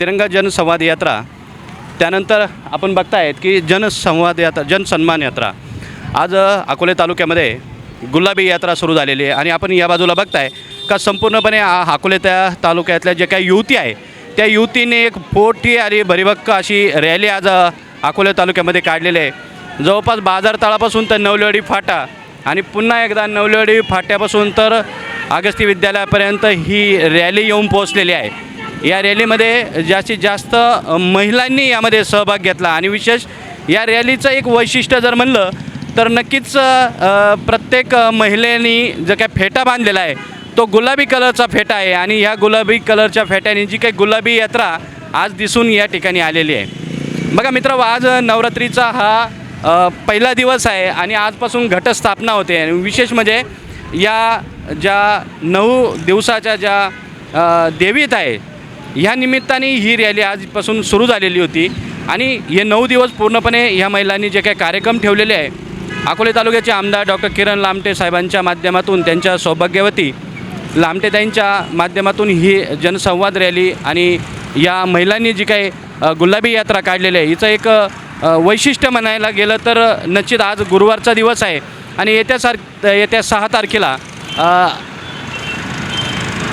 तिरंगा जनसंवाद यात्रा. त्यानंतर आपण बघतायत की जनसंवाद यात्रा जनसन्मान यात्रा. आज अकोले तालुक्यामध्ये गुलाबी यात्रा सुरू झालेली आहे आणि आपण या बाजूला बघताय का संपूर्णपणे अकोले त्या तालुक्यातल्या जे काही युवती आहे त्या युवतीने एक मोठी आणि भरिभक्क अशी रॅली आज अकोले तालुक्यामध्ये काढलेली आहे. जवळपास बाजारतळापासून तर नवलेवाडी फाटा आणि पुन्हा एकदा नवलेवाडी फाट्यापासून तर अगस्ती विद्यालयापर्यंत ही रॅली येऊन पोहोचलेली आहे. या रॅलीमध्ये जास्तीत जास्त महिलांनी यामध्ये सहभाग घेतला. आणि विशेष या रॅलीचं एक वैशिष्ट्य जर म्हणलं तर नक्कीच प्रत्येक महिलेनी जो काय फेटा बांधलेला आहे तो गुलाबी कलरचा फेटा आहे. आणि ह्या गुलाबी कलरच्या फेट्याने जी काही गुलाबी यात्रा आज दिसून या ठिकाणी आलेली आहे. बघा मित्र आज नवरात्रीचा हा पहिला दिवस आहे आणि आजपासून घटस्थापना होते. आणि विशेष म्हणजे या ज्या नऊ दिवसाच्या ज्या देवीत आहे ह्या निमित्ताने ही रॅली आजपासून सुरू झालेली होती. आणि हे नऊ दिवस पूर्णपणे ह्या महिलांनी जे काही कार्यक्रम ठेवलेले आहे अकोले तालुक्याचे आमदार डॉक्टर किरण लामटे साहेबांच्या माध्यमातून त्यांच्या सौभाग्यवती लामटेताईंच्या माध्यमातून ही जनसंवाद रॅली आणि या महिलांनी जी काही गुलाबी यात्रा काढलेली आहे हिचं एक वैशिष्ट्य म्हणायला गेलं तर निश्चित आज गुरुवारचा दिवस आहे. आणि येत्या सार येत्या सहा तारखेला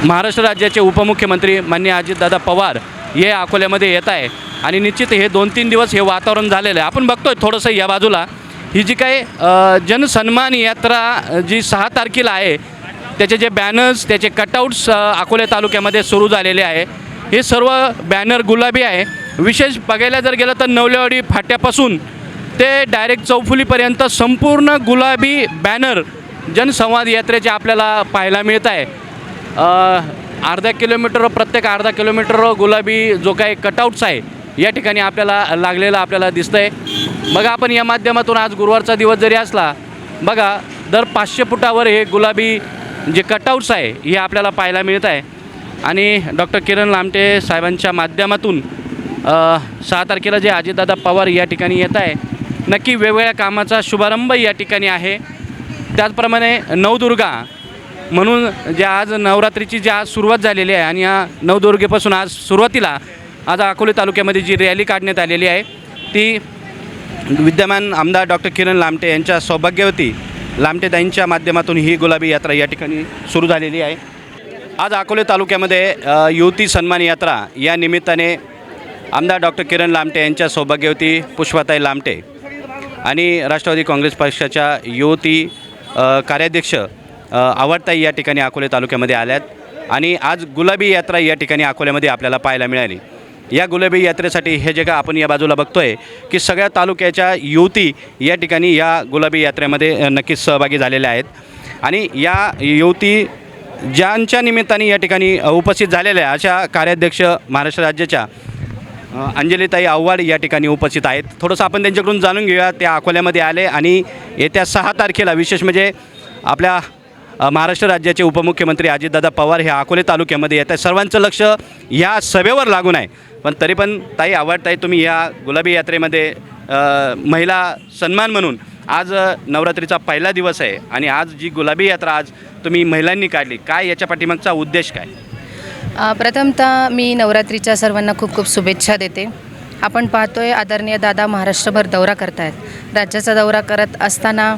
महाराष्ट्र राज्याचे उपमुख्यमंत्री मान्य अजितदादा पवार हे अकोल्यामध्ये येत आहे. आणि निश्चित हे दोन तीन दिवस हे वातावरण झालेलं आहे. आपण बघतोय थोडंसं या बाजूला. ही जी काही जनसन्मान यात्रा जी सहा तारखेला आहे त्याचे जे बॅनर्स त्याचे कटआउट्स अकोले तालुक्यामध्ये सुरू झालेले आहे. हे सर्व बॅनर गुलाबी आहे. विशेष बघायला जर गेलं तर नवलेवाडी फाट्यापासून ते डायरेक्ट चौफुलीपर्यंत संपूर्ण गुलाबी बॅनर जनसंवाद यात्रेचे आपल्याला पाहायला मिळत आहे. अर्धा किलोमीटर प्रत्येक अर्धा किलोमीटर गुलाबी जो काही कटआउट्स आहे या ठिकाणी आपल्याला लागलेला आपल्याला दिसतं आहे बघा आपण या माध्यमातून आज गुरुवारचा दिवस जरी असला बघा दर पाचशे फुटावर हे गुलाबी जे कटआउट्स आहे हे आपल्याला पाहायला मिळत आहे. आणि डॉक्टर किरण लामटे साहेबांच्या माध्यमातून सहा तारखेला जे अजितदादा पवार या ठिकाणी येत आहे नक्की वेगवेगळ्या कामाचा शुभारंभ या ठिकाणी आहे. त्याचप्रमाणे नवदुर्गा म्हणून जे आज नवरात्रीची जी आज सुरुवात झालेली आहे आणि या नवदुर्गेपासून आज सुरुवातीला आज अकोले तालुक्यामध्ये जी रॅली काढण्यात आलेली आहे ती विद्यमान आमदार डॉक्टर किरण लामटे यांच्या सौभाग्यवती लामटेताईंच्या माध्यमातून ही गुलाबी यात्रा या ठिकाणी सुरू झालेली आहे. आज अकोले तालुक्यामध्ये युवती सन्मान यात्रा या निमित्ताने आमदार डॉक्टर किरण लामटे यांच्या सौभाग्यवती पुष्पाताई लामटे आणि राष्ट्रवादी काँग्रेस पक्षाच्या युवती कार्याध्यक्ष आवडताई या ठिकाणी अकोले तालुक्यामध्ये आल्यात आणि आज गुलाबी यात्रा या ठिकाणी अकोल्यामध्ये आपल्याला पाहायला मिळाली. या गुलाबी यात्रेसाठी हे जे का आपण या बाजूला बघतो आहे की सगळ्या तालुक्याच्या युवती या ठिकाणी या गुलाबी यात्रेमध्ये नक्कीच सहभागी झालेल्या आहेत. आणि या युवती ज्यांच्या निमित्ताने या ठिकाणी उपस्थित झालेल्या आहे अशा कार्याध्यक्ष महाराष्ट्र राज्याच्या अंजलीताई आव्हाड या ठिकाणी उपस्थित आहेत. थोडंसं आपण त्यांच्याकडून जाणून घेऊया त्या अकोल्यामध्ये आले आणि येत्या सहा तारखेला विशेष म्हणजे आपल्या महाराष्ट्र राज्याचे उपमुख्यमंत्री अजितदादा पवार हे अकोले तालुक्यामध्ये येत आहे सर्वांचं लक्ष या सभेवर लागून आहे. पण तरी पण ताई आवडताई तुम्ही या गुलाबी यात्रेमध्ये महिला सन्मान म्हणून आज नवरात्रीचा पहिला दिवस आहे आणि आज जी गुलाबी यात्रा आज तुम्ही महिलांनी काढली काय याच्या पाठीमागचा उद्देश काय? प्रथमतः मी नवरात्रीच्या सर्वांना खूप खूप शुभेच्छा देते. आपण पाहतोय आदरणीय दादा महाराष्ट्रभर दौरा करतायत. राज्याचा दौरा करत असताना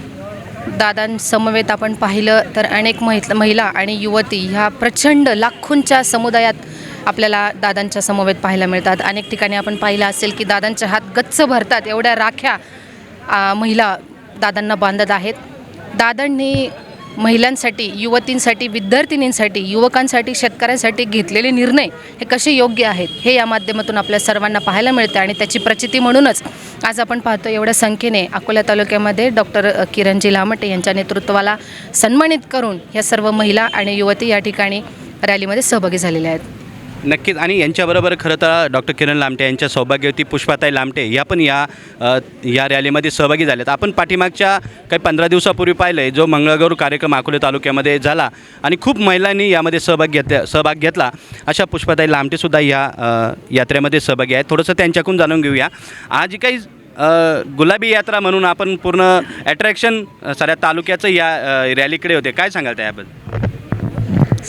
दादांसमवेत आपण पाहिलं तर अनेक महिला महिला आणि युवती ह्या प्रचंड लाखोंच्या समुदायात आपल्याला दादांच्या समवेत पाहायला मिळतात. अनेक ठिकाणी आपण पाहिलं असेल की दादांचे हात गच्च भरतात. एवढ्या राख्या महिला दादांना बांधत आहेत. दादांनी महिलांसाठी युवतींसाठी विद्यार्थिनींसाठी युवकांसाठी शेतकऱ्यांसाठी घेतलेले निर्णय हे कसे योग्य आहेत हे या माध्यमातून आपल्या सर्वांना पाहायला मिळतं आणि त्याची प्रचिती म्हणूनच आज आपण पाहतो एवढ्या संख्येने अकोला तालुक्यामध्ये डॉक्टर किरणजी लामटे यांच्या नेतृत्वाला सन्मानित करून या सर्व महिला आणि युवती या ठिकाणी रॅलीमध्ये सहभागी झालेल्या आहेत. नक्कीच. आणि यांच्याबरोबर खरं तर डॉक्टर किरण लामटे यांच्या सौभाग्यवती पुष्पाताई लामटे या पण या अ, या रॅलीमध्ये सहभागी झाल्यात आपण पाठीमागच्या काही पंधरा दिवसापूर्वी पाहिलं आहे जो मंगळगौर कार्यक्रम अकोले तालुक्यामध्ये झाला आणि खूप महिलांनी यामध्ये सहभाग घेतला सहभाग घेतला. अशा पुष्पाताई लामटेसुद्धा या अ, यात्रेमध्ये सहभागी आहेत. थोडंसं त्यांच्याकडून जाणून घेऊया. आज काही अ, गुलाबी यात्रा म्हणून आपण पूर्ण अट्रॅक्शन साऱ्या तालुक्याचं या अ, रॅलीकडे होते. काय सांगाल त्याबद्दल?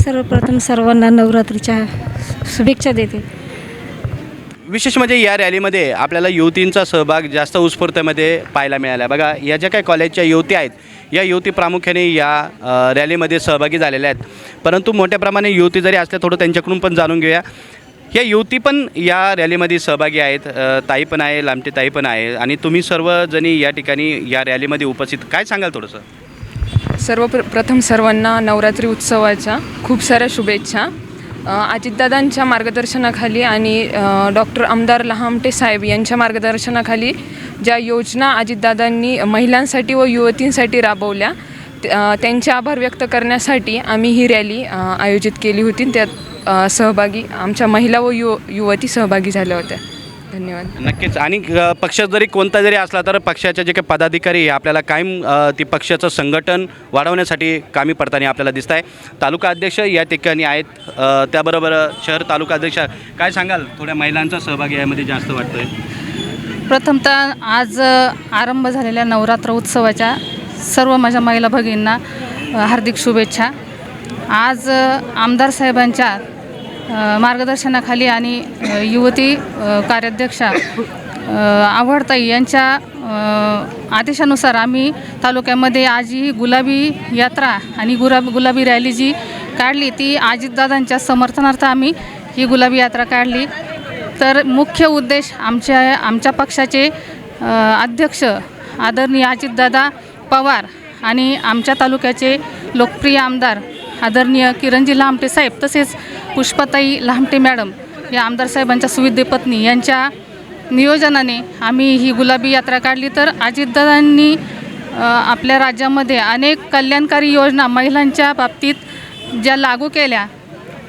सर्वप्रथम सर्वांना नवरात्रीच्या शुभेच्छा देते. विशेष म्हणजे या रॅलीमध्ये आपल्याला युवतींचा सहभाग जास्त उत्स्फूर्तमध्ये पाहायला मिळाला. बघा या ज्या काही कॉलेजच्या युवती आहेत या युवती प्रामुख्याने या रॅलीमध्ये सहभागी झालेल्या आहेत. परंतु मोठ्या प्रमाणे युवती जरी असल्या थोडं त्यांच्याकडून पण जाणून घेऊया. या युवती पण या रॅलीमध्ये सहभागी आहेत. ताई पण आहे लामटे ताई पण आहे. आणि तुम्ही सर्वजणी या ठिकाणी या रॅलीमध्ये उपस्थित. काय सांगाल थोडंसं? सर्व प्र प्रथम सर्वांना नवरात्री उत्सवाच्या खूप साऱ्या शुभेच्छा. अजितदादांच्या मार्गदर्शनाखाली आणि डॉक्टर आमदार लहामटे साहेब यांच्या मार्गदर्शनाखाली ज्या योजना अजितदादांनी महिलांसाठी व युवतींसाठी राबवल्या त्यांचे आभार व्यक्त करण्यासाठी आम्ही ही रॅली आयोजित केली होती. त्यात सहभागी आमच्या महिला व युव युवती सहभागी झाल्या होत्या. धन्यवाद. नक्कीच. आणि अ, पक्ष जरी कोणता जरी असला तर पक्षाचे जे काही पदाधिकारी आहे आपल्याला कायम अ, ती पक्षाचं संघटन वाढवण्यासाठी कामी पडताना आपल्याला दिसत आहे तालुका अध्यक्ष या ठिकाणी आहेत. अ, त्याबरोबर शहर तालुका अध्यक्ष काय सांगाल? थोड्या महिलांचा सहभाग यामध्ये जास्त वाटतोय. प्रथमतः आज अ, आरंभ झालेल्या नवरात्र उत्सवाच्या सर्व माझ्या महिला भगिनींना अ, हार्दिक शुभेच्छा. आज अ, आमदार साहेबांच्या मार्गदर्शनाखाली आणि युवती कार्याध्यक्षा आव्हाडताई आवडताई यांच्या आदेशानुसार आम्ही तालुक्यामध्ये आजी ही गुलाबी यात्रा आणि गुलाब गुलाबी रॅली जी काढली ती अजितदादांच्या समर्थनार्थ आम्ही ही गुलाबी यात्रा काढली. तर मुख्य उद्देश आमच्या आमच्या पक्षाचे अध्यक्ष आदरणीय अजितदादा पवार आणि आमच्या तालुक्याचे लोकप्रिय आमदार आदरणीय किरणजी लांबटे साहेब तसेच पुष्पाताई लामटे मॅडम या आमदार साहेबांच्या सुविधे पत्नी यांच्या नियोजनाने आम्ही ही गुलाबी यात्रा काढली तर अजितदादांनी आपल्या राज्यामध्ये अनेक कल्याणकारी योजना महिलांच्या बाबतीत ज्या लागू केल्या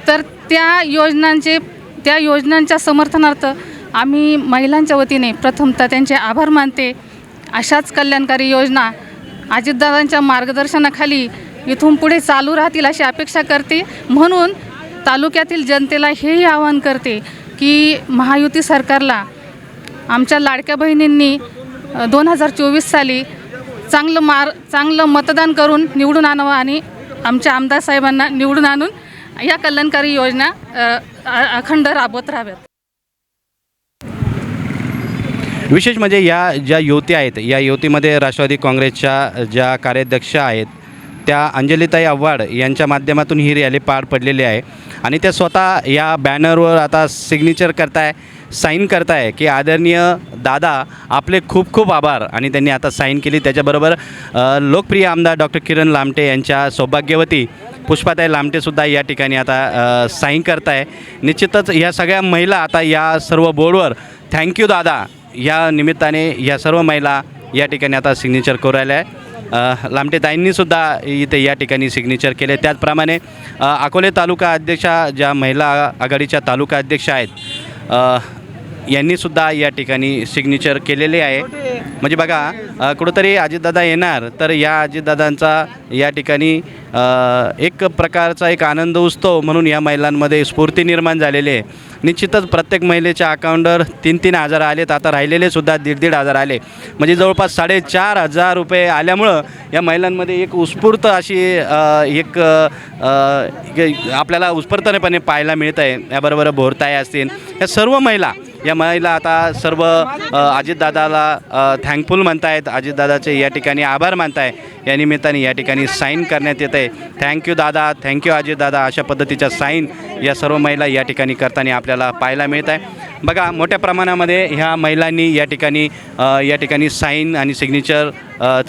तर त्या योजनांचे त्या योजनांच्या समर्थनार्थ आम्ही महिलांच्या वतीने प्रथमतः त्यांचे आभार मानते. अशाच कल्याणकारी योजना अजितदादांच्या मार्गदर्शनाखाली इथून पुढे चालू राहतील अशी अपेक्षा करते. म्हणून तालुक्यातील जनतेला हेही आवाहन करते की महायुती सरकारला आमच्या लाडक्या बहिणींनी दोन हजार चोवीस साली चांगलं मार चांगलं मतदान करून निवडून आणावं आणि आमच्या आमदार साहेबांना निवडून आणून या कल्याणकारी योजना अखंड राबवत राहाव्यात. विशेष म्हणजे या ज्या युवती आहेत या युवतीमध्ये राष्ट्रवादी काँग्रेसच्या ज्या कार्याध्यक्ष आहेत त्या अंजलीताई आव्हाड यांच्या माध्यमातून ही रॅली पार पडलेली आहे. आणि त्या स्वतः या बॅनरवर आता सिग्नेचर करताय साईन करताय की आदरणीय दादा आपले खूप खूप आभार. आणि त्यांनी आता साईन केली. त्याच्याबरोबर लोकप्रिय आमदार डॉक्टर किरण लामटे यांच्या सौभाग्यवती पुष्पाताई लामटेसुद्धा या ठिकाणी आता साईन करताय. निश्चितच या सगळ्या महिला आता या सर्व बोर्डवर थँक्यू दादा. या निमित्ताने या सर्व महिला या ठिकाणी आता सिग्नेचर करायला आहे अ, लामटेताईंनीसुद्धा इथे या ठिकाणी सिग्नेचर केले. त्याचप्रमाणे अकोले तालुका अध्यक्षा ज्या महिला आघाडीच्या तालुका अध्यक्षा आहेत यांनीसुद्धा या ठिकाणी सिग्नेचर केलेले आहे. म्हणजे बघा कुठंतरी अजितदादा येणार तर या अजितदादांचा या ठिकाणी एक प्रकारचा एक आनंद उत्सव म्हणून या महिलांमध्ये स्फूर्ती निर्माण झालेली आहे. निश्चितच प्रत्येक महिलेच्या अकाउंटवर तीन तीन हजार आलेत. आता राहिलेले सुद्धा दीड दीड हजार आले. म्हणजे जवळपास साडेचार हजार रुपये आल्यामुळं या महिलांमध्ये एक उत्स्फूर्त अशी एक आपल्याला उत्स्फूर्तपणे पाहायला मिळत आहे याबरोबर भोरताय असतील. या सर्व महिला या महिला आता सर्व अजितदादाला थँकफुल म्हणतायत. अजितदादाचे या ठिकाणी आभार मानताय. या निमित्ताने या ठिकाणी साईन करण्यात येत आहे थँक्यू दादा. Thank you Ajitdada. अशा पद्धतीच्या साईन या सर्व महिला या ठिकाणी करताना आपल्याला पाहायला मिळत आहे बघा मोठ्या प्रमाणामध्ये ह्या महिलांनी या ठिकाणी या ठिकाणी साईन आणि सिग्नेचर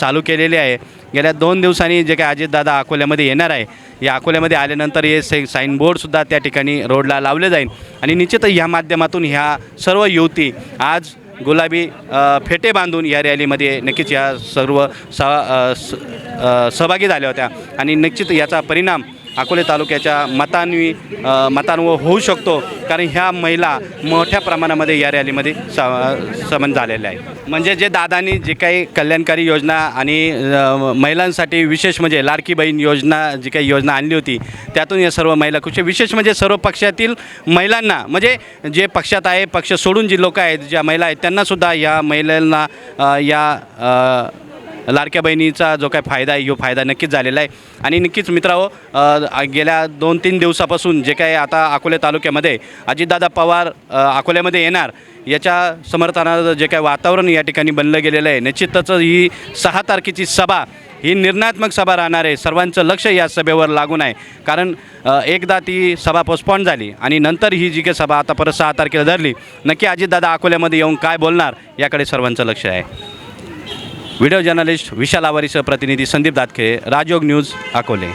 चालू केलेले आहे. गेल्या दोन दिवसांनी जे काही अजितदादा अकोल्यामध्ये येणार आहे या अकोल्यामध्ये आल्यानंतर हे से साईन बोर्डसुद्धा त्या ठिकाणी रोडला लावले जाईल. आणि निश्चितच ह्या माध्यमातून ह्या सर्व युवती आज गुलाबी फेटे बांधून या रॅलीमध्ये नक्कीच या सर्व स सहभागी झाल्या होत्या. आणि निश्चित याचा परिणाम अकोले तालुक्याच्या मतान्वी मतान्व होऊ शकतो. कारण ह्या महिला मोठ्या प्रमाणामध्ये या रॅलीमध्ये स समन झालेल्या आहेत. म्हणजे जे दादांनी जे काही कल्याणकारी योजना आणि महिलांसाठी विशेष म्हणजे लाडकी बहीण योजना जी काही योजना आणली होती त्यातून या सर्व महिला खुश विशेष म्हणजे सर्व पक्षातील महिलांना म्हणजे जे पक्षात आहे पक्ष सोडून जी लोक आहेत ज्या महिला आहेत त्यांनासुद्धा या महिलांना या लाडक्या बहिणीचा जो काय फायदा आहे ह्यो फायदा नक्कीच झालेला आहे. आणि नक्कीच मित्रांनो गेल्या दोन तीन दिवसापासून जे काय आता अकोले तालुक्यामध्ये अजितदादा पवार अकोल्यामध्ये येणार याच्या समर्थनाचं जे काय वातावरण या ठिकाणी बनलं गेलेलं आहे. निश्चितच ही सहा तारखेची सभा ही निर्णयात्मक सभा राहणार आहे. सर्वांचं लक्ष या सभेवर लागून आहे. कारण एकदा ती सभा पोस्टपॉन झाली आणि नंतर ही जी काही सभा आता परत सहा तारखेला धरली नक्की अजितदादा अकोल्यामध्ये येऊन काय बोलणार याकडे सर्वांचं लक्ष आहे. व्हिडिओ जर्नलिस्ट विशाल आवारीसह प्रतिनिधी संदीप दातखे राजयोग न्यूज अकोले